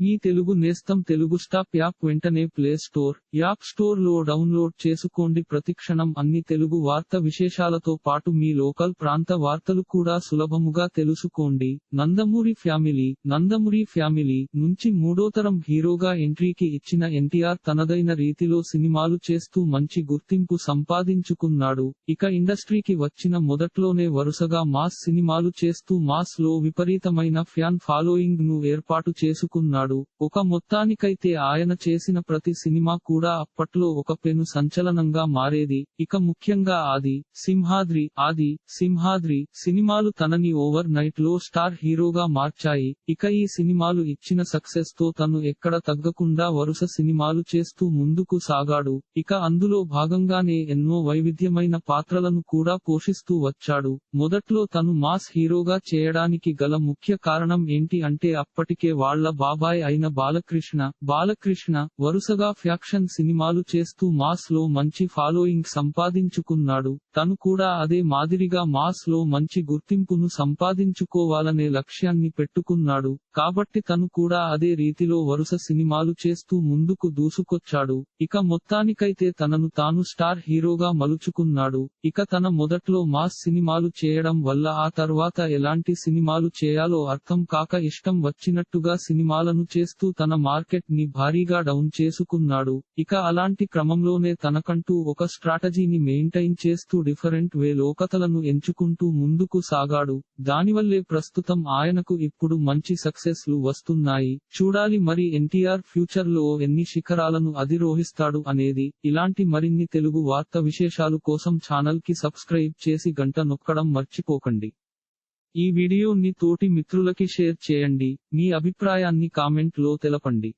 మీ తెలుగు నేస్తం Telugu stop app వెంటనే play store app స్టోర్లో డౌన్లోడ్ చేసుకోండి. ప్రతిక్షణం అన్ని తెలుగు వార్త విశేషాలతో పాటు మీ లోకల్ ప్రాంత వార్తలు కూడా సులభముగా తెలుసుకోండి. నందమూరి ఫ్యామిలీ నందమూరి ఫ్యామిలీ నుంచి మూడోతరం హీరోగా ఎంట్రీకి ఇచ్చిన ఎన్టీఆర్ తనదైన రీతిలో సినిమాలు చేస్తూ మంచి గుర్తింపు సంపాదించుకున్నాడు. ఇక ఇండస్ట్రీకి వచ్చిన మొదట్లోనే వరుసగా మాస్ సినిమాలు చేస్తూ మాస్లో విపరీతమైన ఫ్యాన్ ఫాలోయింగ్ను ఏర్పాటు చేసుకున్నాడు. ఒక మొత్తానికైతే ఆయన చేసిన ప్రతి సినిమా కూడా అప్పట్లో ఒక పెను సంచలనంగా మారేది. ఇక ముఖ్యంగా ఆది సింహాద్రి ఆది సింహాద్రి సినిమాలు తనని ఓవర్ నైట్లో స్టార్ హీరోగా మార్చాయి. ఇక ఈ సినిమాలు ఇచ్చిన సక్సెస్తో తను ఎక్కడ తగ్గకుండా వరుస సినిమాలు చేస్తూ ముందుకు సాగాడు. ఇక అందులో భాగంగానే ఎన్నో వైవిధ్యమైన పాత్రలను కూడా పోషిస్తూ వచ్చాడు. మొదట్లో తను మాస్ హీరోగా చేయడానికి గల ముఖ్య కారణం ఏంటి అంటే అప్పటికే వాళ్ళ బాబాయ్ అయిన బాలకృష్ణ బాలకృష్ణ వరుసగా ఫ్యాక్షన్ సినిమాలు చేస్తూ మాస్లో మంచి ఫాలోయింగ్ సంపాదించుకున్నాడు. తను కూడా అదే మాదిరిగా మాస్లో మంచి గుర్తింపును సంపాదించుకోవాలనే లక్ష్యాన్ని పెట్టుకున్నాడు. కాబట్టి తను కూడా అదే రీతిలో వరుస సినిమాలు చేస్తూ ముందుకు దూసుకొచ్చాడు. ఇక మొత్తానికైతే తనను తాను స్టార్ హీరోగా మలుచుకున్నాడు. ఇక తన మొదట్లో మాస్ సినిమాలు చేయడం వల్ల ఆ తర్వాత ఎలాంటి సినిమాలు చేయాలో అర్థం కాక ఇష్టం వచ్చినట్టుగా సినిమాలను చేస్తూ తన మార్కెట్ని భారీగా డౌన్ చేసుకున్నాడు. ఇక అలాంటి క్రమంలోనే తనకంటూ ఒక స్ట్రాటజీని మెయింటైన్ చేస్తూ డిఫరెంట్ వే లోకతలను ఎంచుకుంటూ ముందుకు సాగాడు. దానివల్లే ప్రస్తుతం ఆయనకు ఇప్పుడు మంచి సక్సెస్లు వస్తున్నాయి. చూడాలి మరి ఎన్టీఆర్ ఫ్యూచర్లో ఎన్ని శిఖరాలను అధిరోహిస్తాడు అనేది. ఇలాంటి మరిన్ని తెలుగు వార్త విశేషాలు కోసం ఛానల్కి సబ్స్క్రైబ్ చేసి గంట నొక్కడం మర్చిపోకండి. ఈ వీడియోని తోటి మిత్రులకి షేర్ చేయండి. మీ అభిప్రాయాన్ని కామెంట్లో తెలపండి.